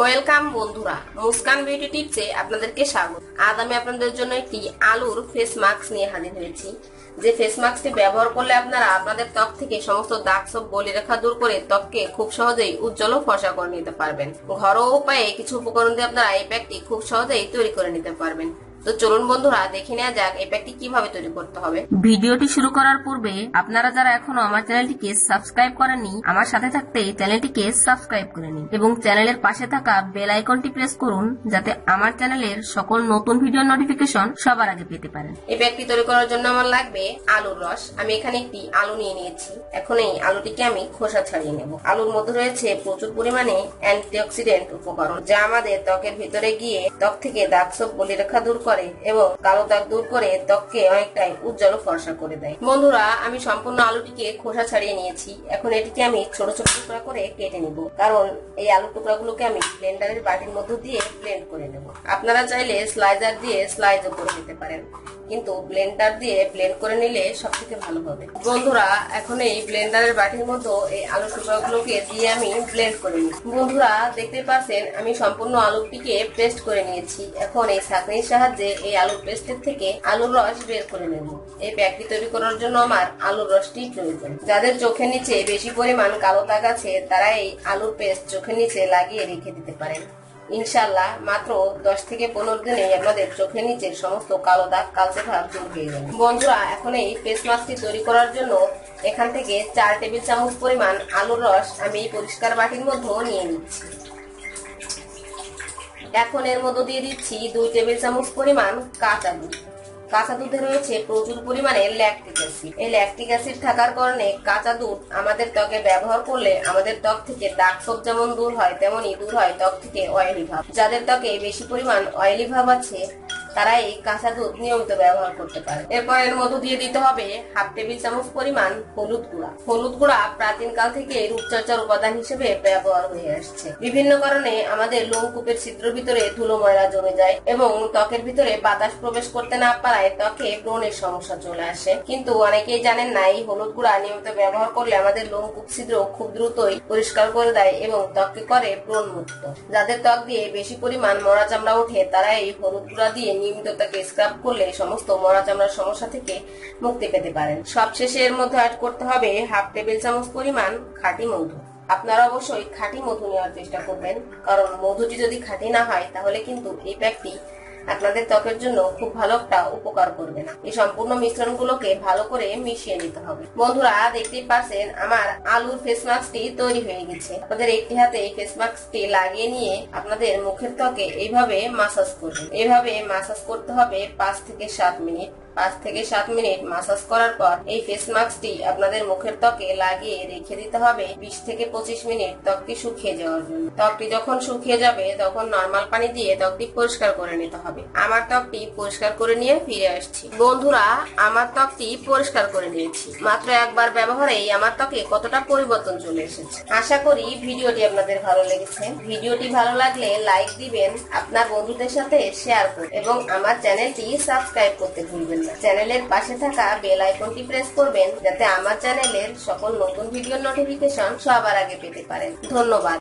Welcome বন্ধুরা। Muskan beauty টিপসে আপনাদেরকে স্বাগত। আজ আমি আপনাদের জন্য একটি আলুর ফেস মাস্ক নিয়ে হাজির হয়েছি। যে ফেস মাস্কটি ব্যবহার করলে আপনারা আপনাদের ত্বক থেকে সমস্ত দাগ সব বলি রেখা দূর করে ত্বককে খুব সহজেই উজ্জ্বল ও ফসা করে নিতে পারবেন। ঘরোয়া উপায়ে কিছু উপকরণ দিয়ে আপনারা এই প্যাকটি খুব সহজেই তৈরি করে নিতে পারবেন। তো চলুন বন্ধুরা দেখে নেওয়া যাক এই প্যাকটি কীভাবে তৈরি করতে হবে। ভিডিওটি শুরু করার পূর্বে আপনারা যারা এখনও আমার চ্যানেলটিকে সাবস্ক্রাইব করেননি আমার সাথে থাকতে চ্যানেলটিকে সাবস্ক্রাইব করে নিন এবং চ্যানেলের পাশে থাকা বেল আইকনটি প্রেস করুন যাতে আমার চ্যানেলের সকল নতুন ভিডিও নোটিফিকেশন সবার আগে পেতে পারেন। এই প্যাকটি তৈরি করার জন্য আমার লাগবে আলুর রস। আমি এখানে একটি আলু নিয়ে নিয়েছি। এখন এই আলুটিকে আমি খোসা ছাড়িয়ে নেব। আলুর মধ্যে রয়েছে প্রচুর পরিমাণে অ্যান্টিঅক্সিডেন্ট উপকরণ যা আমাদের ত্বকের ভিতরে গিয়ে ত্বক থেকে দাগ সব বলি রেখা দূর করে। এবং কালো দাগ দূর করে ত্বককে অনেকটাই উজ্জ্বল ফর্সা করে দেয়। বন্ধুরা, আমি সম্পূর্ণ আলুটিকে খোসা ছাড়িয়ে নিয়েছি। এখন এটিকে আমি ছোট ছোট টুকরা করে কেটে নিব। কারণ এই আলু টুকরাগুলোকে আমি ব্লেন্ডারের বাটির মধ্যে দিয়ে ব্লেন্ড করে নেব। আপনারা চাইলে স্লাইজার দিয়ে স্লাইজও করে নিতে পারেন। কিন্তু ব্লেন্ডার দিয়ে ব্লেন্ড করে নিলে সব থেকে ভালো হবে। বন্ধুরা, এখন এই ব্লেন্ডারের বাটির মধ্যে এই আলু টুকরাগুলোকে দিয়ে আমি ব্লেন্ড করে নিই। বন্ধুরা, দেখতে পাচ্ছেন, আমি সম্পূর্ণ আলুটিকে পেস্ট করে নিয়েছি। এখন এই ছাঁকনির সাহায্যে এই আলুর পেস্টের থেকে আলুর রস বের করে নেব। এই প্যাকটি তৈরি করার জন্য আমার আলুর রসটি প্রয়োজন। যাদের চোখের নিচে বেশি পরিমাণ কালো দাগ আছে, তারা এই আলুর পেস্ট চোখের নিচে লাগিয়ে রেখে দিতে পারেন। ইনশাল্লাহ মাত্র দশ থেকে পনেরো দিনে আমাদের চোখের নিচে সমস্ত কালো দাগ, কালচে ভাব দূর হয়ে যাবে। বন্ধুরা, এখন এই ফেস মাস্কটি তৈরি করার জন্য এখান থেকে চার টেবিল চামচ পরিমাণ আলুর রস আমি এই পরিষ্কার বাটির মধ্যেও নিয়ে নিচ্ছি। এখন এর মধ্যে দিয়ে দিচ্ছি দুই টেবিল চামচ পরিমাণ কাঁচা দুধ। কাঁচা দুধে রয়েছে প্রচুর পরিমাণে ল্যাকটিক অ্যাসিড এই ল্যাকটিক অ্যাসিড থাকার কারণে কাঁচা দুধ আমাদের ত্বকে ব্যবহার করলে আমাদের ত্বক থেকে দাগ সব যেমন দূর হয়, তেমনই দূর হয় ত্বক থেকে অয়েলি ভাব। যাদের ত্বকে বেশি পরিমাণ অয়েলি ভাব আছে তারা এই কাঁচা দুধ নিয়মিত ব্যবহার করতে পারে। এরপর এর মধ্যে দিয়ে দিতে হবে হাফ টেবিল চামচ পরিমাণ হলুদ গুঁড়া। হলুদ গুঁড়া প্রাচীন কাল থেকে রূপচর্চার উপাদান হিসেবে ব্যবহার হয়ে আসছে। বিভিন্ন কারণে আমাদের লোমকূপের ছিদ্র ভিতরে ধুলো ময়লা জমে যায় এবং ত্বকের ভিতরে বাতাস প্রবেশ করতে না পারায় ত্বকে ব্রণের সমস্যা চলে আসে। কিন্তু অনেকেই জানেন না, এই হলুদ গুঁড়া নিয়মিত ব্যবহার করলে আমাদের লোমকূপ ছিদ্র খুব দ্রুতই পরিষ্কার করে দেয় এবং ত্বককে করে ব্রণ মুক্ত যাদের ত্বক দিয়ে বেশি পরিমাণ মরা চামড়া ওঠে তারা এই হলুদ গুঁড়া দিয়ে নিয়মিত তাকে স্ক্রাব করলে সমস্ত মরা চামড়ার সমস্যা থেকে মুক্তি পেতে পারেন। সবশেষে এর মধ্যে অ্যাড করতে হবে হাফ টেবিল চামচ পরিমাণ খাঁটি মধু। আপনারা অবশ্যই খাঁটি মধু নেওয়ার চেষ্টা করবেন, কারণ মধুটি যদি খাঁটি না হয়, তাহলে কিন্তু এই প্যাকটি আপনাদের ত্বকের জন্য খুব ভালো একটা উপকার করবে। না এই সম্পূর্ণ মিশ্রণগুলোকে ভালো করে মিশিয়ে নিতে হবে। বন্ধুরা, দেখতেই পাচ্ছেন, আমার আলুর ফেস মাস্কটি তৈরি হয়ে গেছে। আপনাদের একটি হাতে এই ফেস মাস্কটি লাগিয়ে নিয়ে আপনাদের মুখের ত্বকে এইভাবে মাসাজ করবেন। এইভাবে মাসাজ করতে হবে পাঁচ থেকে সাত মিনিট। পাঁচ থেকে সাত মিনিট মাসাজ করার পর এই ফেস মাস্কটি আপনাদের মুখের ত্বকে লাগিয়ে রেখে দিতে হবে বিশ থেকে পঁচিশ মিনিট ত্বকটি শুকিয়ে যাওয়ার জন্য। ত্বকটি যখন শুকিয়ে যাবে, তখন নর্মাল পানি দিয়ে ত্বকটি পরিষ্কার করে নিতে হবে। আমার ত্বকটি পরিষ্কার করে নিয়ে ফিরে আসছি। বন্ধুরা, আমার ত্বকটি পরিষ্কার করে নিয়েছি। মাত্র একবার ব্যবহারেই আমার ত্বকে কতটা পরিবর্তন চলে এসেছে। আশা করি ভিডিওটি আপনাদের ভালো লেগেছে। ভিডিওটি ভালো লাগলে লাইক দিবেন, আপনার বন্ধুদের সাথে শেয়ার করুন এবং আমার চ্যানেলটি সাবস্ক্রাইব করতে ভুলবেন চ্যানেলের পাশে থাকা বেল আইকনটি প্রেস করবেন, যাতে আমার চ্যানেলের সকল নতুন ভিডিও নোটিফিকেশন সবার আগে পেতে পারেন। ধন্যবাদ।